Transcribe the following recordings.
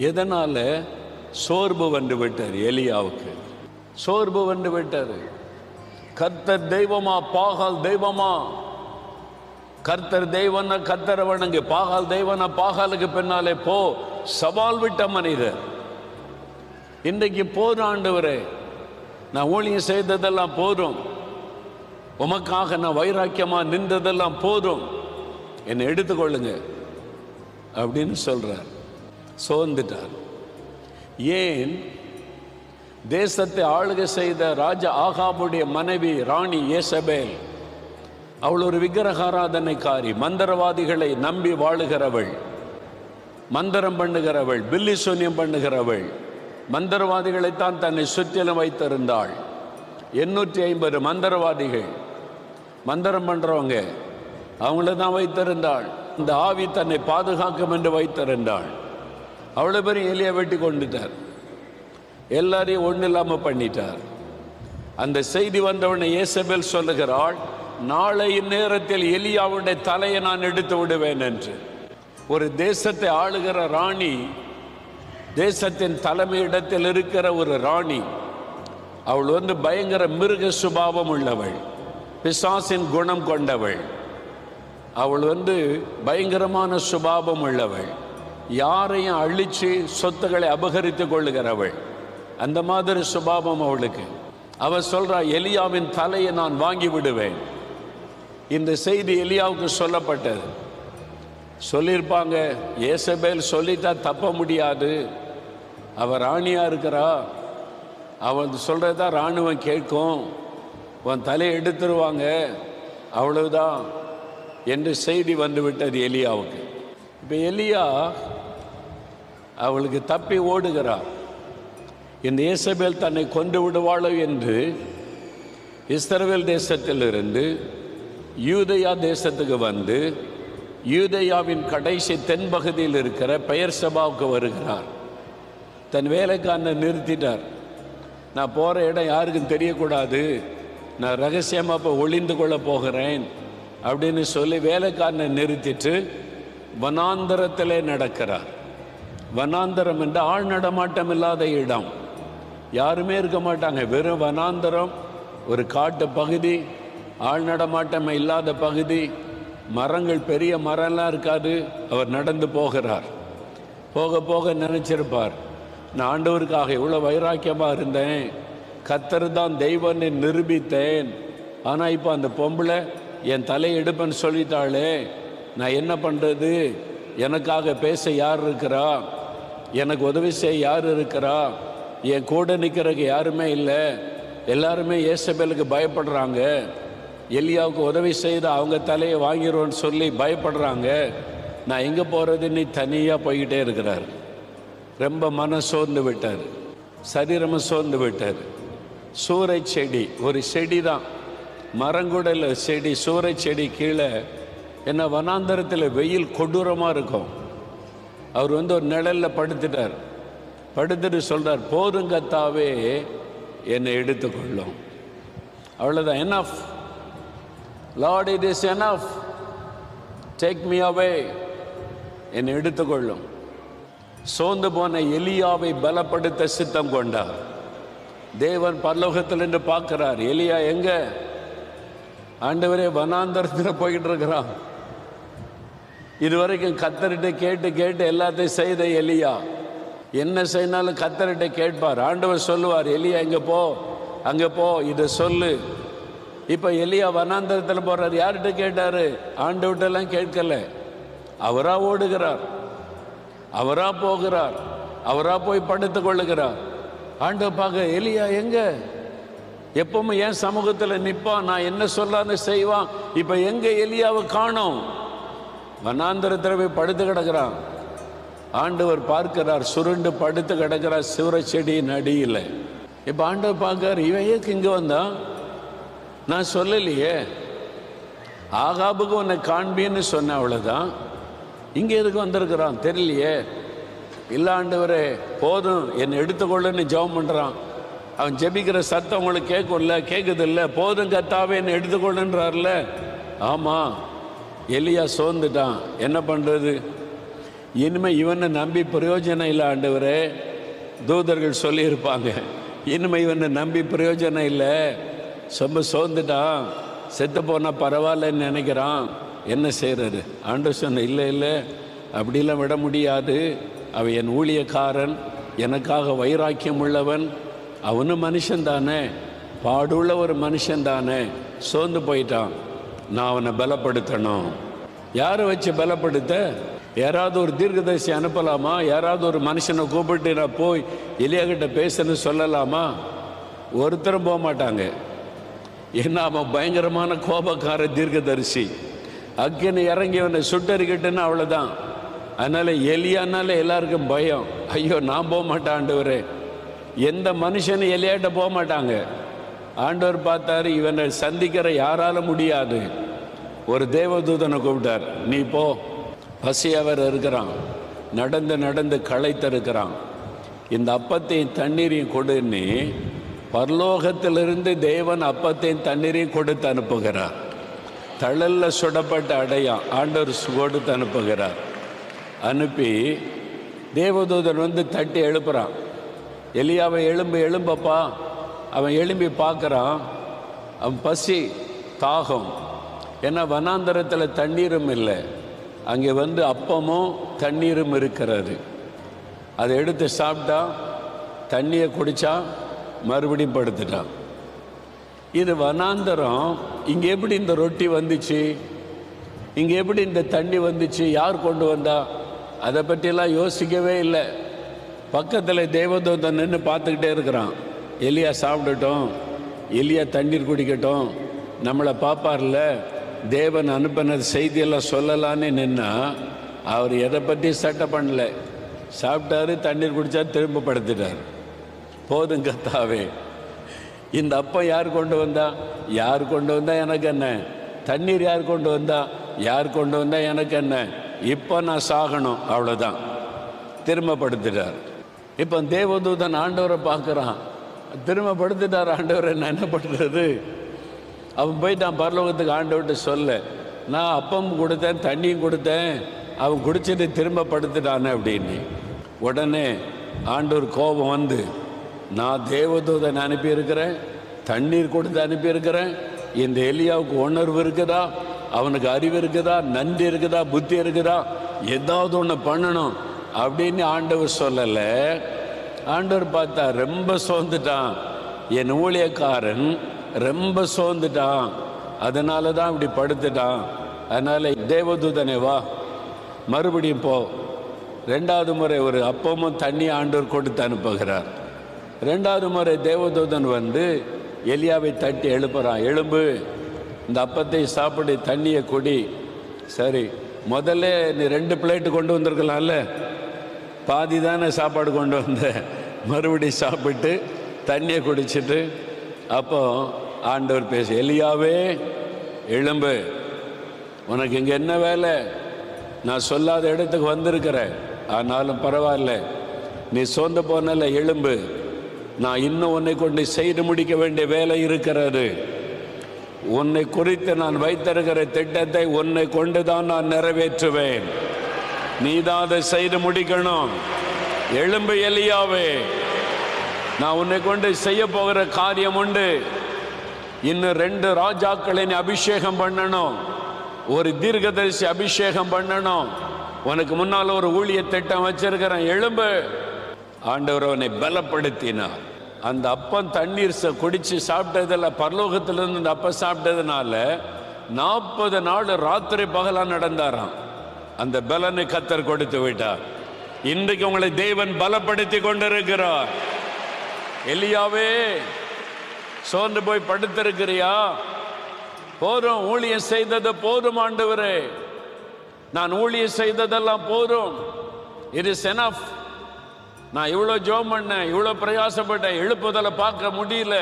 எதனால் சோர்வு வந்து விட்டார் எலியாவுக்கு? சோர்வு வந்து விட்டார். கர்த்தர் தெய்வமா பாகால் தெய்வமா? கர்த்தர் தெய்வன கர்த்தரை வணங்கு பாகால் தெய்வன பாகாலுக்கு பின்னாலே போ. சவால் விட்ட மனிதர். இன்றைக்கு போதும் ஆண்டவரே நான் ஊழியம் செய்ததெல்லாம் போதும். உமக்காக நான் வைராக்கியமாக நின்றதெல்லாம் போதும். என்னை எடுத்துக்கொள்ளுங்க. அப்படின்னு சொல்கிறேன் சோர்ந்துட்டார். ஏன்? தேசத்தை ஆளுகை செய்த ராஜா ஆகாபுடைய மனைவி ராணி ஏசபேல் அவள் ஒரு விக்கிரகாராதனைக்காரி மந்திரவாதிகளை நம்பி வாழுகிறவள் மந்திரம் பண்ணுகிறவள் பில்லி சூன்யம் பண்ணுகிறவள் மந்திரவாதிகளைத்தான் தன்னை சுற்றிலும் வைத்திருந்தாள். எண்ணூற்றி ஐம்பது மந்திரவாதிகள் மந்திரம் பண்ணுறவங்க அவங்கள தான் வைத்திருந்தாள். இந்த ஆவி தன்னை பாதுகாக்கும் என்று வைத்திருந்தாள். அவ்வளோ பேரும் எலியை வெட்டி கொண்டுட்டார். எல்லாரையும் ஒன்றும் இல்லாமல் பண்ணிட்டார். அந்த செய்தி வந்தவுடனே இயேசபேல் சொல்லுகிறாள் நாளை நேரத்தில் எலியாவுடைய தலையை நான் எடுத்து விடுவேன் என்று. ஒரு தேசத்தை ஆளுகிற ராணி தேசத்தின் தலைமையிடத்தில் இருக்கிற ஒரு ராணி அவள் வந்து பயங்கர மிருக சுபாவம் உள்ளவள் பிசாசின் குணம் கொண்டவள். அவள் வந்து பயங்கரமான சுபாவம் உள்ளவள். யாரையும் அழித்து சொத்துக்களை அபகரித்து கொள்ளுகிறவள். அந்த மாதிரி சுபாவம் அவளுக்கு. அவள் சொல்கிறா எலியாவின் தலையை நான் வாங்கி விடுவேன். இந்த செய்தி எலியாவுக்கு சொல்லப்பட்டது. சொல்லியிருப்பாங்க ஏசபேல் சொல்லிட்டா தப்ப முடியாது. அவள் ராணியாக இருக்கிறா. அவன் சொல்றதா ராணுவம் கேட்கும். உன் தலையை எடுத்துருவாங்க. அவ்வளவுதான். என்று செய்தி வந்துவிட்டது எலியாவுக்கு. இப்போ எலியா அவளுக்கு தப்பி ஓடுகிறார் இந்த இயேசபேல் தன்னை கொண்டு விடுவாளோ என்று இஸ்ரவேல் தேசத்திலிருந்து யூதயா தேசத்துக்கு வந்து யூதயாவின் கடைசி தென்பகுதியில் இருக்கிற பெயர் சபாவுக்கு வருகிறார். தன் வேலைக்காரனை நிறுத்திட்டார். நான் போகிற இடம் யாருக்கும் தெரியக்கூடாது. நான் ரகசியமாக இப்போ ஒளிந்து கொள்ள போகிறேன் அப்படின்னு சொல்லி வேலைக்காரனை நிறுத்திட்டு வனாந்தரத்திலே நடக்கிறார். வனாந்தரம் என்ற ஆள் நடமாட்டம் இல்லாத இடம். யாருமே இருக்க மாட்டாங்க. வெறும் வனாந்தரம் ஒரு காட்டு பகுதி ஆள் நடமாட்டம் இல்லாத பகுதி. மரங்கள் பெரிய மரம்லாம் இருக்காது. அவர் நடந்து போகிறார். போக போக நினச்சிருப்பார். நான் ஆண்டவருக்காக இவ்வளோ வைராக்கியமாக இருந்தேன். கத்தர் தான் தெய்வனை நிரூபித்தேன். ஆனால் இப்போ அந்த பொம்பளை என் தலையை எடுப்பேன்னு சொல்லிட்டாளே. நான் என்ன பண்ணுறது எனக்காக பேச யார் இருக்கிறா? எனக்கு உதவி செய்ய யார் இருக்கிறா? என் கூட நிற்கிறதுக்கு யாருமே இல்லை. எல்லாருமே ஏசபேலுக்கு பயப்படுறாங்க. எலியாவுக்கு உதவி செய்து அவங்க தலையை வாங்கிடுவோன்னு சொல்லி பயப்படுறாங்க. நான் எங்கே போகிறது நீ தனியாக போய்கிட்டே இருக்கிறார். ரொம்ப மன சோர்ந்து விட்டார். சரீரமும் சோர்ந்து விட்டார். சூறை செடி ஒரு செடி தான் மரங்குடல செடி சூறை செடி கீழே. என்ன வனாந்தரத்தில் வெயில் கொடூரமாக இருக்கும். அவர் வந்து ஒரு நிழலில் படுத்துட்டார். படுத்துட்டு சொல்றார் போதுங்கத்தாவே என்னை எடுத்துக்கொள்ளும். அவ்வளோதான் enough. Lord it is enough take me away என்னை எடுத்துக்கொள்ளும். சோர்ந்து போன எலியாவை பலப்படுத்த சித்தம் கொண்டார். தேவன் பல்லோகத்தில் என்று பார்க்கிறார் எலியா எங்க? ஆண்டவரே வனாந்தரத்தில் போய்கிட்டு இருக்கிறான். இதுவரைக்கும் கத்தர்கிட்ட கேட்டு கேட்டு எல்லாத்தையும் செய்த எலியா. என்ன செய்யினாலும் கத்தர்கிட்ட கேட்பார். ஆண்டவர் சொல்லுவார் எலியா இங்கே போ அங்கே போ இதை சொல்லு. இப்போ எலியா வனாந்தரத்தில் போகிறார் யார்கிட்ட கேட்டார்? ஆண்டவர்கிட்டலாம் கேட்கல. அவராக ஓடுகிறார். அவராக போகிறார். அவராக போய் படுத்து கொள்ளுகிறார். ஆண்டவர் பார்க்க எலியா எங்கே? எப்பவுமே என் சமூகத்தில் நிற்பான் நான் என்ன சொல்லான்னு செய்வான்? இப்போ எங்கே எலியாவை காணோம்? வனாந்தரத்தில் போய் படுத்து கிடக்கிறான். ஆண்டவர் பார்க்கிறார் சுருண்டு படுத்து கிடக்கிறார் சிவர செடியின் அடியில். இப்போ ஆண்டவர் பார்க்கார் இவன் ஏக்கு இங்கே வந்தான்? நான் சொல்லலையே. ஆகாபுக்கு உன்னை காண்பின்னு சொன்னேன் அவ்வளோதான் இங்கே எதுக்கு வந்திருக்கிறான்? தெரியலையே. இல்லை ஆண்டவரே போதும் என்னை எடுத்துக்கொள்ளுன்னு ஜெபம் பண்ணுறான் அவன் ஜெபிக்கிற சத்தம் உங்களுக்கு கேட்கும்ல? கேட்குதில்ல போதும் கத்தாவே என்னை எடுத்துக்கொள்ளுன்றார்ல? ஆமாம் எலியா சோர்ந்துட்டான். என்ன பண்ணுறது இனிமேல் இவனை நம்பி பிரயோஜனம் இல்லை ஆண்டவரே. தூதர்கள் சொல்லியிருப்பாங்க. இனிமேல் இவனை நம்பி பிரயோஜனம் இல்லை. ரொம்ப சோர்ந்துட்டான். செத்து போனால் பரவாயில்லன்னு நினைக்கிறான். என்ன செய்கிறது ஆண்டு சொன்ன இல்லை இல்லை. அப்படிலாம் விட முடியாது. அவன் என் ஊழியக்காரன். எனக்காக வைராக்கியம் உள்ளவன். அவனும் மனுஷன் தானே பாடுள்ள ஒரு மனுஷன் தானே சோர்ந்து போயிட்டான். நான் அவனை பலப்படுத்தணும். யாரை வச்சு பலப்படுத்த? யாராவது ஒரு தீர்க்கதரிசி அனுப்பலாமா? யாராவது ஒரு மனுஷனை கூப்பிட்டு நான் போய் எலியாகிட்ட பேசுன்னு சொல்லலாமா? ஒருத்தரும் போக மாட்டாங்க. ஏன்னா அவன் பயங்கரமான கோபக்கார தீர்க்கதரிசி. அக்கினி இறங்கி அவனை சுட்டறிக்கிட்டுன்னு அவ்வளோதான் அதனால் எலியானால எல்லாருக்கும் பயம். ஐயோ நான் போக மாட்டேன் ஆண்டவரே. எந்த மனுஷனும் எலியாட்ட போக மாட்டாங்க. ஆண்டவர் பார்த்தாரு இவனை சந்திக்கிற யாரால முடியாது. ஒரு தேவதூதனை கூப்பிட்டார் நீ போ. பசியவர் இருக்கிறான். நடந்து நடந்து களைத்து இருக்கிறான். இந்த அப்பத்தையும் தண்ணீரையும் கொடுன்னு பரலோகத்திலிருந்து தேவன் அப்பத்தையும் தண்ணீரையும் கொடுத்து அனுப்புகிறார். தழலில் சுடப்பட்ட அடையான் ஆண்டவர் கொடுத்து அனுப்புகிறார். அனுப்பி தேவதூதன் வந்து தட்டி எழுப்புறான். எலியாவை எழும்பு எழும்பப்பா. அவன் எழும்பி பார்க்குறான். அவன் பசி தாகம். ஏன்னா வனாந்தரத்தில் தண்ணீரும் இல்லை. அங்கே வந்து அப்பமும் தண்ணீரும் இருக்கிறது. அதை எடுத்து சாப்பிட்டா தண்ணியை குடித்தா மறுபடியும் படுத்துட்டான். இது வனாந்தரம். இங்கே எப்படி இந்த ரொட்டி வந்துச்சு? இங்கே எப்படி இந்த தண்ணி வந்துச்சு? யார் கொண்டு வந்தா? அதை பற்றியெல்லாம் யோசிக்கவே இல்லை. பக்கத்தில் தேவதூதன் நின்று பார்த்துக்கிட்டே இருக்கிறான். எலியா சாப்பிடட்டும். எலியா தண்ணீர் குடிக்கட்டும். நம்மளை பார்ப்பார்ல தேவன் அனுப்பினது செய்தியெல்லாம் சொல்லலான்னு நின்னா அவர் எதை பற்றி சட்டை பண்ணல. சாப்பிட்டாரு தண்ணீர் குடித்தா திரும்ப படுத்துட்டார். போதும் கத்தாவே. இந்த அப்பம் யார் கொண்டு வந்தா? யார் கொண்டு வந்தா எனக்கு என்ன? தண்ணீர் யார் கொண்டு வந்தா? யார் கொண்டு வந்தா எனக்கு என்ன? இப்போ நான் சாகணும் அவ்வளோதான் திரும்ப படுத்துட்டார். இப்போ தேவதூதன் ஆண்டவரை பார்க்குறான். திரும்ப படுத்துட்டார் ஆண்டவர். நான் என்ன பண்ணுறது அவன் போயிட்டான் பரலோகத்துக்கு ஆண்டவர்கிட்ட சொல்ல நான் அப்பம் கொடுத்தேன் தண்ணியும் கொடுத்தேன் அவன் குடிச்சிட்டு திரும்ப படுத்துட்டானே அப்படின்னு. உடனே ஆண்டவர் கோபம் வந்து நான் தேவதூதன் அனுப்பியிருக்கிறேன் தண்ணீர் கொடுத்து அனுப்பியிருக்கிறேன் இந்த எலியாவுக்கு உணர்வு இருக்குதா? அவனுக்கு அறிவு இருக்குதா? நன்றி இருக்குதா? புத்தி இருக்குதா? ஏதாவது ஒன்று பண்ணணும் அப்படின்னு ஆண்டவர் சொல்லலை. ஆண்டவர் பார்த்தா ரொம்ப சோர்ந்துட்டான். என் ஊழியக்காரன் ரொம்ப சோர்ந்துட்டான். அதனால தான் இப்படி படுத்துட்டான். அதனால் தேவதூதனே வா. மறுபடியும் போ. ரெண்டாவது முறை ஒரு அப்பமும் தண்ணி ஆண்டவர் கொடுத்து அனுப்புகிறார். ரெண்டாவது முறை தேவதூதன் வந்து எலியாவை தட்டி எழுப்புறான். எழும்பு. இந்த அப்பத்தை சாப்பிடு தண்ணியை குடி. சரி முதல்ல நீ ரெண்டு பிளேட்டு கொண்டு வந்திருக்கலாம்ல? பாதி தானே சாப்பாடு கொண்டு வந்த. மறுபடியும் சாப்பிட்டு தண்ணியை குடிச்சிட்டு அப்போ ஆண்டவர் பேச எலியாவே எழும்பு. உனக்கு இங்கே என்ன வேலை? நான் சொல்லாத இடத்துக்கு வந்திருக்கிறேன் ஆனாலும் பரவாயில்ல. நீ சோர்ந்து போனல எழும்பு. நான் இன்னும் உன்னை கொண்டு செய்து முடிக்க வேண்டிய வேலை இருக்கிறது. உன்னை குறித்து நான் வைத்திருக்கிற திட்டத்தை உன்னை கொண்டு தான் நான் நிறைவேற்றுவேன். நீதான் அதை செய்து முடிக்கணும். எழும்பு எலியாவே நான் உன்னை கொண்டு செய்ய போகிற காரியம் உண்டு. இன்னும் ரெண்டு ராஜாக்களை நீ அபிஷேகம் பண்ணணும். ஒரு தீர்க்கதரிசி அபிஷேகம் பண்ணணும். உனக்கு முன்னால் ஒரு ஊழிய திட்டம் வச்சிருக்கிறேன் எழும்பு ஆண்டவர் அவனை பலப்படுத்தினார். அந்த அப்பம் தண்ணீர் ச- குடிச்சு சாப்பிட்டதில் பரலோகத்திலிருந்து அந்த அப்பம் சாப்பிட்டதுனால நாற்பது நாள் ராத்திரி பகலாக நடந்தாராம். அந்த பலனை கத்தர் கொடுத்து விட்டார். இன்றைக்கு உங்களை தேவன் பலப்படுத்தி கொண்டிருக்கிறார். எலியாவே சோர்ந்து போய் படுத்திருக்கிறியா? போதும் ஊழியம் செய்தது போதும் ஆண்டவரே. நான் ஊழியம் செய்ததெல்லாம் போதும். இட் இஸ் எனஃப் நான் இவ்வளோ ஜோம் பண்ணேன் இவ்வளோ பிரயாசப்பட்டேன் எழுப்புதலை பார்க்க முடியல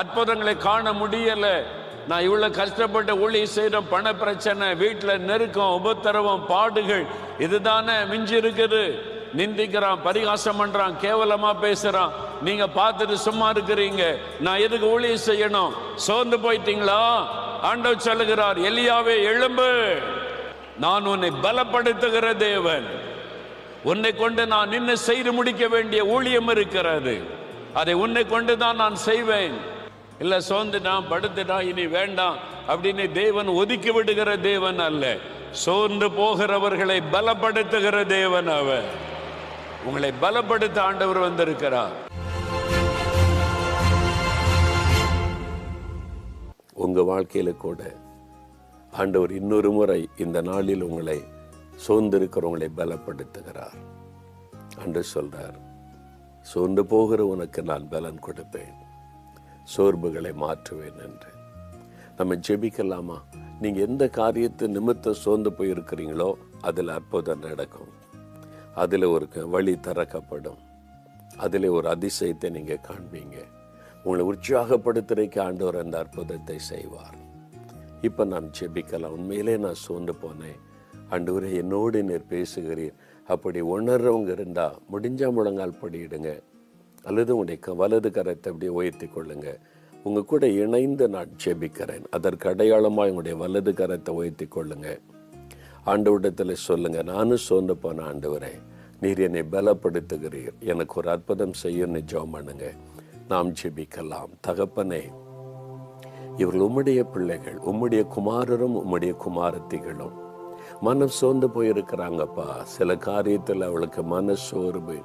அற்புதங்களை காண முடியல. நான் இவ்வளோ கஷ்டப்பட்டு ஊழியம் செய்கிறோம் பண பிரச்சனை வீட்டில் நெருக்கம் உபத்திரவம் பாடுகள் இதுதானே மிஞ்சி இருக்குது. நிந்திக்கிறான் பரிகாசம் பண்ணுறான் கேவலமாக பேசுகிறான் நீங்கள் பார்த்துட்டு சும்மா இருக்கிறீங்க. நான் எதுக்கு ஊழியம் செய்யணும்? சோர்ந்து போயிட்டீங்களா? ஆண்டவர் சொல்லுகிறார் எலியாவே எழும்பு. நான் உன்னை பலப்படுத்துகிற தேவன். உன்னை கொண்டு நான் நின்று செய்து முடிக்க வேண்டிய ஊழியம் இருக்கிறது. அதை உன்னை கொண்டு தான் நான் செய்வேன். இல்லை சோர்ந்துட்டான் படுத்துட்டான் இனி வேண்டாம் அப்படின்னு தேவன் ஒதுக்கி விடுகிற தேவன் அல்ல. சோர்ந்து போகிறவர்களை பலப்படுத்துகிற தேவன் அவர். உங்களை பலப்படுத்த ஆண்டவர் வந்திருக்கிறார். உங்க வாழ்க்கையில கூட ஆண்டவர் இன்னொரு முறை இந்த நாளில் உங்களை சோர்ந்திருக்கிறவங்களை பலப்படுத்துகிறார். அன்று சொல்றார் சோர்ந்து போகிற உனக்கு நான் பலன் கொடுப்பேன். சோர்வுகளை மாற்றுவேன் என்று. நம்ம ஜெபிக்கலாமா? நீங்கள் எந்த காரியத்தை நிமித்த சோர்ந்து போயிருக்கிறீங்களோ அதில் அற்புதம் நடக்கும். அதில் ஒரு க- வழி திறக்கப்படும். அதில் ஒரு அதிசயத்தை நீங்கள் காண்பீங்க. உங்களை உற்சாகப்படுத்துறதுக்கு ஆண்டவர் அந்த அற்புதத்தை செய்வார். இப்போ நான் ஜெபிக்கலாம். உண்மையிலே நான் சோர்ந்து போனேன். ஆண்டவரே என்னோடு நீர் பேசுகிறீர். அப்படி உணர்றவங்க இருந்தால் முடிஞ்சால் முழங்கால் படியிடுங்க. அல்லது உடைய க- வலது கரத்தை அப்படியே உயர்த்தி கொள்ளுங்க. உங்க கூட இணைந்து நான் ஜெபிக்கிறேன். அதற்கு அடையாளமாக உங்களுடைய வலது கரத்தை உயர்த்தி கொள்ளுங்க. ஆண்டவரிடத்தில் சொல்லுங்க நானும் சோர்ந்து போன ஆண்டு வரேன் நீர் என்னை பலப்படுத்துகிறீர். எனக்கு ஒரு அற்புதம் செய்யும்னு ஜெபம் பண்ணுங்க. நாம் ஜெபிக்கலாம். தகப்பனே இவர்கள் உம்முடைய பிள்ளைகள் உம்முடைய குமாரரும் உம்முடைய குமாரத்திகளும் மனம் சோர்ந்து போயிருக்கிறாங்கப்பா. சில காரியத்தில் அவளுக்கு மன சோர்வு.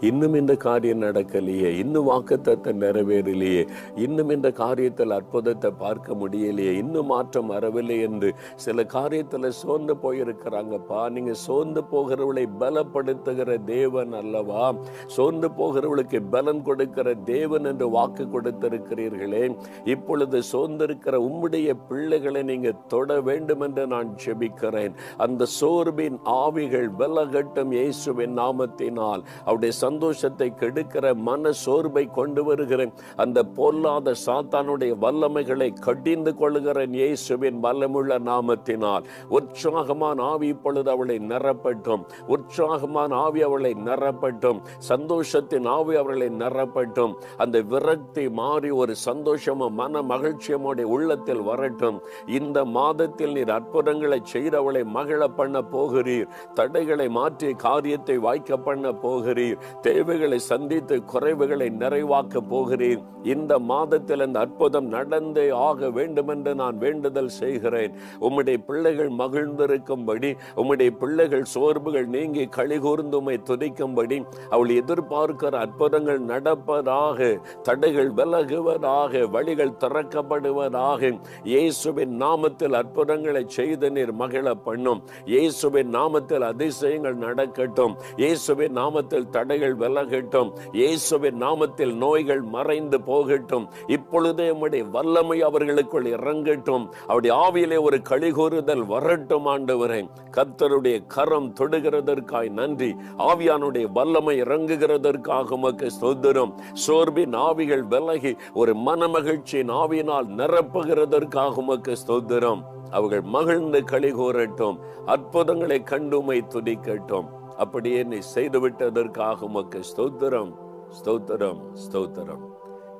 இன்னும் இந்த காரியம் நடக்கலையே. இன்னும் வாக்குத்தத்தை நிறைவேறலையே. இன்னும் இந்த காரியத்தில் அற்புதத்தை பார்க்க முடியலையே. இன்னும் மாற்றம் வரவில்லை என்று சில காரியத்தில் சோர்ந்து போயிருக்கிறாங்கப்பா. நீங்க சோர்ந்து போகிறவளை பலப்படுத்துகிற தேவன் அல்லவா? சோர்ந்து போகிறவளுக்கு பலன் கொடுக்கிற தேவன் என்று வாக்கு கொடுத்திருக்கிறீர்களே. இப்பொழுது சோர்ந்திருக்கிற உம்முடைய பிள்ளைகளை நீங்க தொட வேண்டும் என்று நான் ஜெபிக்கிறேன் அந்த சோர்வின் ஆவிகள் விலகட்டும் இயேசுவின் நாமத்தினால். அவருடைய சந்தோஷத்தை கெடுக்கிற மன சோர்வை கொண்டு வருகிற அந்த பொல்லாத சாத்தானுடைய வல்லமைகளை கடிந்து கொள்கிறேன் இயேசுவின் வல்லமுள்ள நாமத்தினால். உற்சாகமான ஆவி இப்பொழுது அவளை நிரப்பட்டும். உற்சாகமான ஆவி அவளை நிரப்பட்டும். சந்தோஷத்தின் ஆவி அவர்களை நிரப்பட்டும். அந்த விரக்தி மாறி ஒரு சந்தோஷமும் மன மகிழ்ச்சியமுடைய உள்ளத்தில் வரட்டும். இந்த மாதத்தில் நீர் அற்புதங்களை செய்தவளை மகிழ பண்ண போகிறீர். தடைகளை மாற்றி காரியத்தை வாய்க்க பண்ண போகிறீர். தேவைகளை சந்தித்து குறைவுகளை நிறைவாக்க போகிறீர். இந்த மாதத்தில் அந்த அற்புதம் நடந்தே ஆக வேண்டும் என்று நான் வேண்டுதல் செய்கிறேன். உம்முடைய பிள்ளைகள் மகிழ்ந்திருக்கும்படி உம்முடைய பிள்ளைகள் சோர்வுகள் நீங்கி கழிகூர்ந்துமை துதிக்கும்படி அவள் எதிர்பார்க்கிற அற்புதங்கள் நடப்பதாக தடைகள் விலகுவதாக வழிகள் திறக்கப்படுவதாக இயேசுவின் நாமத்தில் அற்புதங்களை செய்து நீர் மகிழ பண்ணும். இயேசுவின் நாமத்தில் அதிசயங்கள் நடக்கட்டும். இயேசுவின் நாமத்தில் தடைகள் விலகட்டும். இயேசுவின் நாமத்தில் நோய்கள் மறைந்து போகட்டும். இப்பொழுதே உம்முடைய வல்லமை அவர்களுக்குள் இறங்கட்டும். அவருடைய ஆவியிலே ஒரு கழிகூறுதல் வரட்டும் ஆண்டவரே. கத்தருடைய கரம் தொடுகிறதற்காய் நன்றி. ஆவியானுடைய வல்லமை இறங்குகிறதற்காக உமக்கு சொந்தரும் சோர்வின் ஆவிகள் விலகி ஒரு மனமகிழ்ச்சியின் ஆவியினால் நிரப்புகிறதற்காக உமக்கு ஸ்தோத்திரம். அவர்கள் மகிழ்ந்து களி கூறட்டும் அற்புதங்களை கண்டுமை துதிக்கட்டும். அப்படியே நீ செய்துவிட்டதற்காக உமக்கு ஸ்தோத்திரம் ஸ்தோத்திரம் ஸ்தோத்திரம்.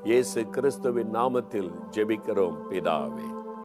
இயேசு கிறிஸ்துவின் நாமத்தில் ஜெபிக்கிறோம் பிதாவே.